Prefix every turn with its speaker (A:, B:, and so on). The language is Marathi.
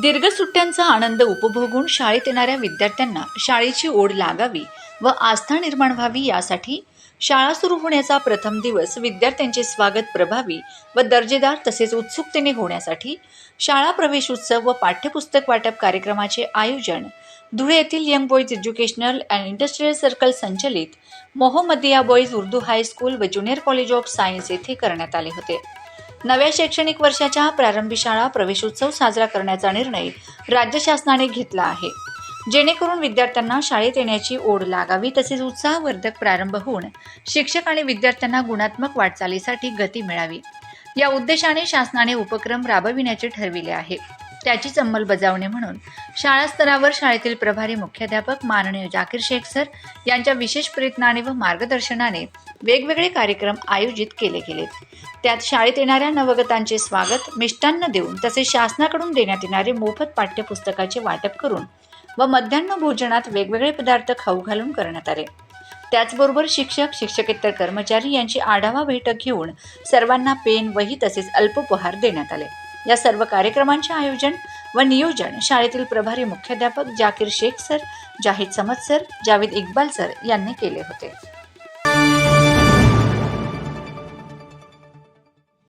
A: दीर्घ सुट्ट्यांचा आनंद उपभोगून शाळेत येणाऱ्या विद्यार्थ्यांना शाळेची ओढ लागावी व आस्था निर्माण व्हावी यासाठी शाळा सुरू होण्याचा प्रथम दिवस विद्यार्थ्यांचे स्वागत प्रभावी व दर्जेदार तसेच उत्सुकतेने होण्यासाठी शाळा प्रवेश उत्सव व पाठ्यपुस्तक वाटप कार्यक्रमाचे आयोजन धुळे येथील young boys educational and industrial circle संचलित Mohammadiya boys Urdu high school व ज्युनियर कॉलेज ऑफ सायन्स येथे करण्यात आले होते. नव्या शैक्षणिक वर्षाच्या प्रारंभी शाळा प्रवेशोत्सव साजरा करण्याचा निर्णय राज्य शासनाने घेतला आहे. जेणेकरून विद्यार्थ्यांना शाळेत येण्याची ओढ लागावी तसेच उत्साहवर्धक प्रारंभ होऊन शिक्षक आणि विद्यार्थ्यांना गुणात्मक वाटचालीसाठी गती मिळावी. या उद्देशाने शासनाने उपक्रम राबविण्याचे ठरविले आहे. त्याचीच अंमलबजावणी म्हणून शाळा स्तरावर शाळेतील प्रभारी मुख्याध्यापक माननीय जाकीर शेख सर यांच्या विशेष प्रयत्नाने व मार्गदर्शनाने वेगवेगळे कार्यक्रम आयोजित केले गेलेत. त्यात शाळेत येणाऱ्या नवगतांचे स्वागत मिष्टान्न देऊन तसेच शासनाकडून देण्यात येणारे मोफत पाठ्यपुस्तकाचे वाटप करून व मध्यान्ह भोजनात वेगवेगळे पदार्थ खाऊ घालून करण्यात आले. त्याचबरोबर शिक्षक शिक्षकेतर कर्मचारी यांची आढावा बैठक घेऊन सर्वांना पेन वही तसेच अल्पोपहार देण्यात आले. या सर्व कार्यक्रमांचे आयोजन व नियोजन शाळेतील प्रभारी मुख्याध्यापक Zakir Shaikh sir Zahid Samad sir Javed Iqbal sir यांनी केले होते.